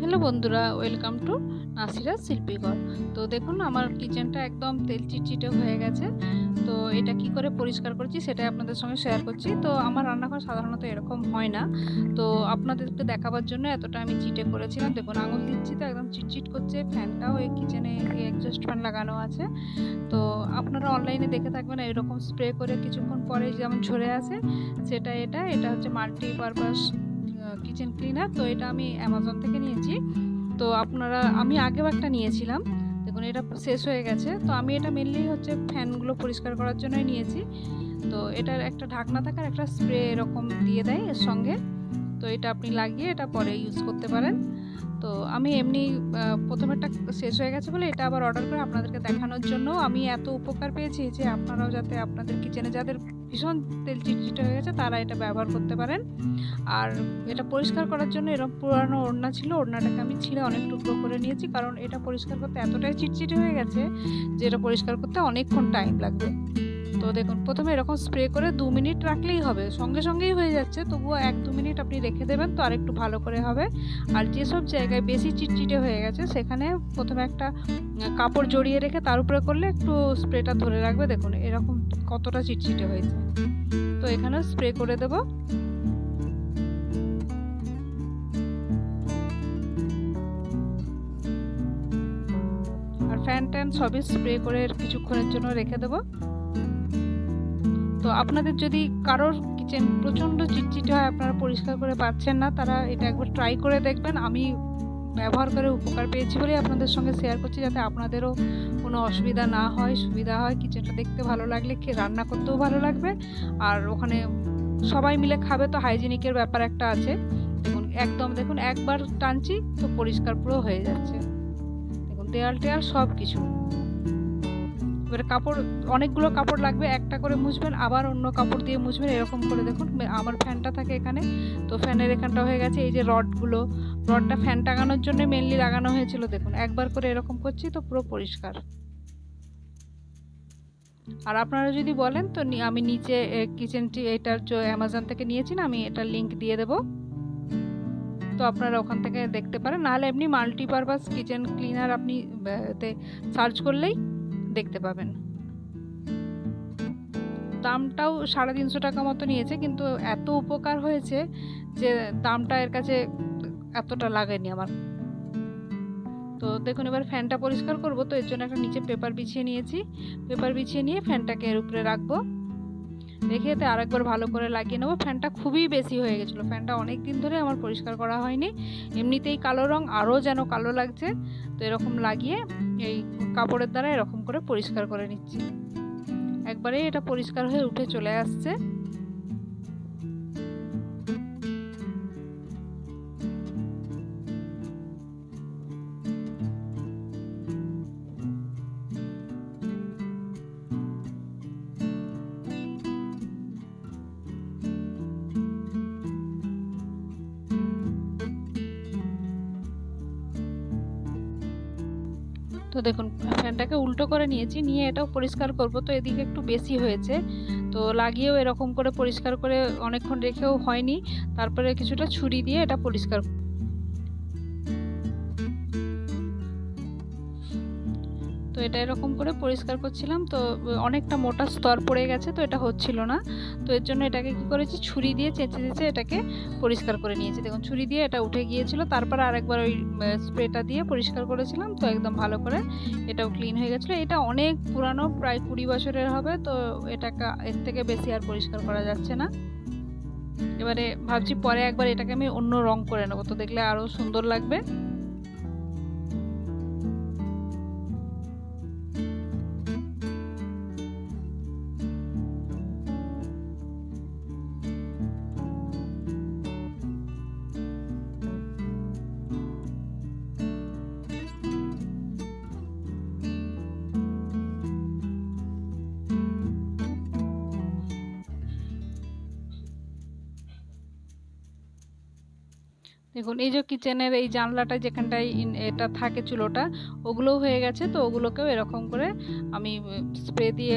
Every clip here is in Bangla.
হ্যালো বন্ধুরা, ওয়েলকাম টু নাসিরা শিল্পীঘর। তো দেখুন, আমার কিচেনটা একদম তেল চিটচিটে হয়ে গেছে। তো এটা কি করে পরিষ্কার করছি সেটাই আপনাদের সঙ্গে শেয়ার করছি। তো আমার রান্নাঘর সাধারণত এরকম হয় না। তো আপনাদেরকে দেখাবার জন্য এতটা আমি চিটে করেছিলাম। দেখুন, আঙুল দিচ্ছি তো একদম চিটচিট করছে। ফ্যানটাও এই কিচেনে এক্সস্ট ফ্যান লাগানো আছে। তো আপনারা অনলাইনে দেখে থাকবেন, এরকম স্প্রে করে কিছুক্ষণ পরে যেমন ঝরে আসে, সেটা এটা এটা হচ্ছে মাল্টিপারপাস কিচেন ক্লিনার তো এটা আমি অ্যামাজন থেকে নিয়েছি। তো আপনারা, আমি আগেও একটা নিয়েছিলাম। দেখুন, এটা শেষ হয়ে গেছে। তো আমি এটা মেনলি হচ্ছে ফ্যানগুলো পরিষ্কার করার জন্যই নিয়েছি। তো এটার একটা ঢাকনা থাকার একটা স্প্রে এরকম দিয়ে দেয় এর সঙ্গে। তো এটা আপনি লাগিয়ে এটা পরে ইউজ করতে পারেন। তো আমি এমনি প্রথমেরটা শেষ হয়ে গেছে বলে এটা আবার অর্ডার করে আপনাদেরকে দেখানোর জন্য। আমি এত উপকার পেয়েছি যে আপনারাও যাতে আপনাদের কিচেনে যাদের ভীষণ তেল চিটচিটে হয়ে গেছে তারা এটা ব্যবহার করতে পারেন। আর এটা পরিষ্কার করার জন্য এরকম পুরানো ওড়না ছিল, ওড়নাটাকে আমি ছিঁড়ে অনেক টুকরো করে নিয়েছি, কারণ এটা পরিষ্কার করতে এতটাই চিটচিটে হয়ে গেছে যে এটা পরিষ্কার করতে অনেকক্ষণ টাইম লাগবে। তো দেখুন, প্রথমে এরকম স্প্রে করে দু মিনিট রাখলেই হবে। সঙ্গে সঙ্গেই হয়ে যাচ্ছে, তবুও এক দু মিনিট আপনি রেখে দেবেন তো আরেকটু ভালো করে হবে। আর যেসব জায়গায় বেশি চিটচিটে হয়ে গেছে, সেখানে প্রথমে একটা কাপড় জড়িয়ে রেখে তার উপরে করলে একটু স্প্রেটা ধরে রাখবে। দেখুন, এরকম কতটা চিটচিটে হয়েছে। তো এখানেও স্প্রে করে দেবো। আর ফ্যান ট্যান সবই স্প্রে করে কিছুক্ষণের জন্য রেখে দেবো। তো আপনাদের যদি কারোর কিচেন প্রচণ্ড চিটচিটে হয়, আপনারা পরিষ্কার করে পাচ্ছেন না, তারা এটা একবার ট্রাই করে দেখবেন। আমি ব্যবহার করে উপকার পেয়েছি বলেই আপনাদের সঙ্গে শেয়ার করছি যাতে আপনাদেরও কোনো অসুবিধা না হয়, সুবিধা হয়। কিচেনটা দেখতে ভালো লাগলে রান্না করতেও ভালো লাগবে। আর ওখানে সবাই মিলে খাবে তো হাইজিনিকের ব্যাপার একটা আছে। দেখুন, একদম দেখুন, একবার টানছি তো পরিষ্কার পুরো হয়ে যাচ্ছে। দেখুন দেয়াল টেয়াল সব কিছু এবার কাপড়, অনেকগুলো কাপড় লাগবে, একটা করে মুছবেন, আবার অন্য কাপড় দিয়ে মুছবেন, এরকম করে দেখুন। আমার ফ্যানটা থাকে এখানে, তো ফ্যানের এখানটা হয়ে গেছে, এই যে রডগুলো রডটা ফ্যান টাঙানোর জন্য মেনলি লাগানো হয়েছিল, দেখুন, একবার করে এরকম করছি তো পুরো পরিষ্কার। আর আপনারা যদি বলেন, তো আমি নিচে কিচেনটি এটার অ্যামাজন থেকে নিয়েছি না, আমি এটার লিঙ্ক দিয়ে দেবো। তো আপনারা ওখান থেকে দেখতে পারেন। নাহলে এমনি মাল্টিপারপাস কিচেন ক্লিনার আপনি সার্চ করলেই দেখতে পাবেন। দামটাও সাড়ে তিনশো টাকা মতো নিয়েছে, কিন্তু এত উপকার হয়েছে যে দামটা এর কাছে এতটা লাগেনি আমার। তো দেখুন, এবার ফ্যানটা পরিষ্কার করব, তো এর জন্য একটা নিচে পেপার বিছিয়ে নিয়েছি। পেপার বিছিয়ে নিয়ে ফ্যানটাকে এর উপরে রাখব। রেখে এতে আরেকবার ভালো করে লাগিয়ে নেব। ফ্যানটা খুবই বেশি হয়ে গেছিল। ফ্যানটা অনেক দিন ধরে আমার পরিষ্কার করা হয়নি। এমনিতেই কালো রং, আরও যেন কালো লাগছে। তো এরকম লাগিয়ে এই কাপড়ের দ্বারা এরকম করে পরিষ্কার করে নিচ্ছি। একবারে এটা পরিষ্কার হয়ে উঠে চলে আসছে। তো দেখুন, ফ্যানটাকে উল্টো করে নিয়েছি, নিয়ে এটাও পরিষ্কার করব। তো এদিকে একটু বেশি হয়েছে। তো লাগিয়েও এরকম করে পরিষ্কার করে অনেকক্ষণ রেখেও হয়নি। তারপরে কিছুটা ছুরি দিয়ে এটা পরিষ্কার তো এটা এরকম করে পরিষ্কার করছিলাম। তো অনেকটা মোটা স্তর পড়ে গেছে, তো এটা হচ্ছিল না। তো এর জন্য এটাকে কি করেছি, ছুরি দিয়ে চেঁচে চেঁচে এটাকে পরিষ্কার করে নিয়েছি। দেখুন, ছুরি দিয়ে এটা উঠে গিয়েছিল, তারপর আরেকবার ওই স্প্রেটা দিয়ে পরিষ্কার করেছিলাম। তো একদম ভালো করে এটাও ক্লিন হয়ে গেছিল। এটা অনেক পুরানো, প্রায় কুড়ি বছরের হবে, তো এটাকে এর থেকে বেশি আর পরিষ্কার করা যাচ্ছে না। এবারে ভাবছি পরে একবার এটাকে আমি অন্য রং করে নেব। তো দেখলে আরও সুন্দর লাগবে। দেখুন, এই যে কিচেনের এই জানলাটা যেখানটায় এটা থাকে চুলোটা, ওগুলোও হয়ে গেছে, তো ওগুলোকেও এরকম করে আমি স্প্রে দিয়ে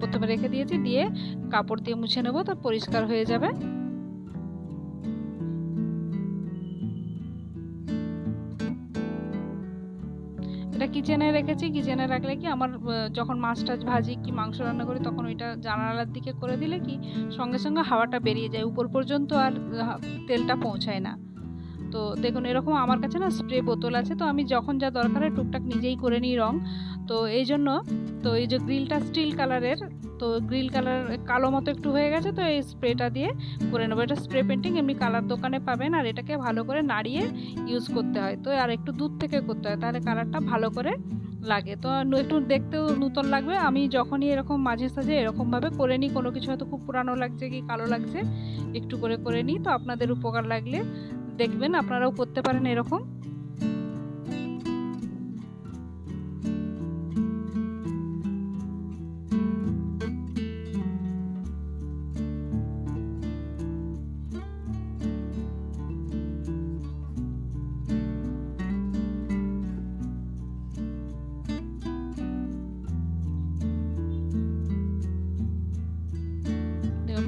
প্রথমে রেখে দিয়েছি, দিয়ে কাপড় দিয়ে মুছে নেব, তো পরিষ্কার হয়ে যাবে। এটা কিচেনে রেখেছি কিচেনে রাখলে কি আমার যখন মাছ টাছ ভাজি কি মাংস রান্না করি, তখন ওইটা জানালার দিকে করে দিলে কি সঙ্গে সঙ্গে হাওয়াটা বেরিয়ে যায়, উপর পর্যন্ত আর তেলটা পৌঁছায় না। তো দেখুন, এরকম আমার কাছে না স্প্রে বোতল আছে। তো আমি যখন যা দরকার হয় টুকটাক নিজেই করে নিই রং। তো এই জন্য তো এই যে গ্রিলটা স্টিল কালারের তো গ্রিল কালার কালো মতো একটু হয়ে গেছে, তো এই স্প্রেটা দিয়ে করে নেব। এটা স্প্রে পেন্টিং এমনি কালার দোকানে পাবেন আর এটাকে ভালো করে নাড়িয়ে ইউজ করতে হয়। তো আর একটু দূর থেকে করতে হয়, তাহলে কালারটা ভালো করে লাগে। তো একটু দেখতেও নূতন লাগবে। আমি যখনই এরকম মাঝে সাঝে এরকমভাবে করে নিই, কোনো কিছু হয়তো খুব পুরানো লাগছে কি কালো লাগছে, একটু করে করে নিই। তো আপনাদের উপকার লাগলে দেখবেন আপনারাও করতে পারেন এরকম।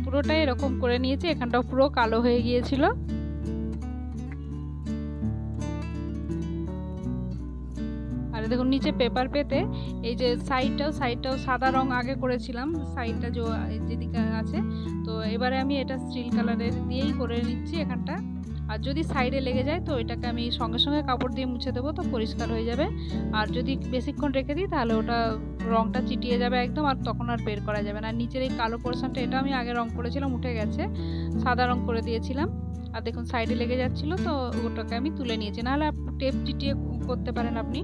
পুরোটাই এরকম করে নিয়েছি। এখানটাও পুরো কালো হয়ে গিয়েছিল। দেখুন, নিচে পেপার পেতে এই যে সাইডটাও সাইডটাও সাদা রং আগে করেছিলাম সাইডটা যেদিকে আছে। তো এবারে আমি এটা স্টিল কালারের দিয়েই করে নিচ্ছি এখানটা। আর যদি সাইডে লেগে যায়, তো এটাকে আমি সঙ্গে সঙ্গে কাপড় দিয়ে মুছে দেবো, তো পরিষ্কার হয়ে যাবে। আর যদি বেশিক্ষণ রেখে দিই, তাহলে ওটা রংটা চিটিয়ে যাবে একদম, আর তখন আর বের করা যাবে না। নিচের এই কালো পোর্শনটা এটা আমি আগে রং করেছিলাম, উঠে গেছে। সাদা রং করে দিয়েছিলাম। আর দেখুন সাইডে লেগে যাচ্ছিল, তো ওটাকে আমি তুলে নিয়েছি। নাহলে টেপ চিটিয়ে করতে পারেন আপনি।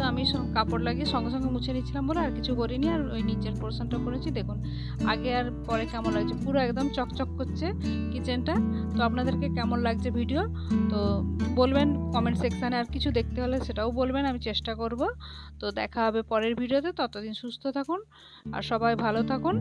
তো আমি কাপড় লাগিয়ে সঙ্গে সঙ্গে মুছে নিচ্ছিলাম বলে আর কিছু করিনি। আর ওই নিচের পোর্শনটা করেছি। দেখুন, আগে আর পরে কেমন লাগছে? পুরো একদম চকচক করছে কিচেনটা তো আপনাদেরকে কেমন লাগছে ভিডিও তো বলবেন কমেন্ট সেকশানে আর কিছু দেখতে হলে সেটাও বলবেন, আমি চেষ্টা করব। তো দেখা হবে পরের ভিডিওতে ততদিন সুস্থ থাকুন আর সবাই ভালো থাকুন।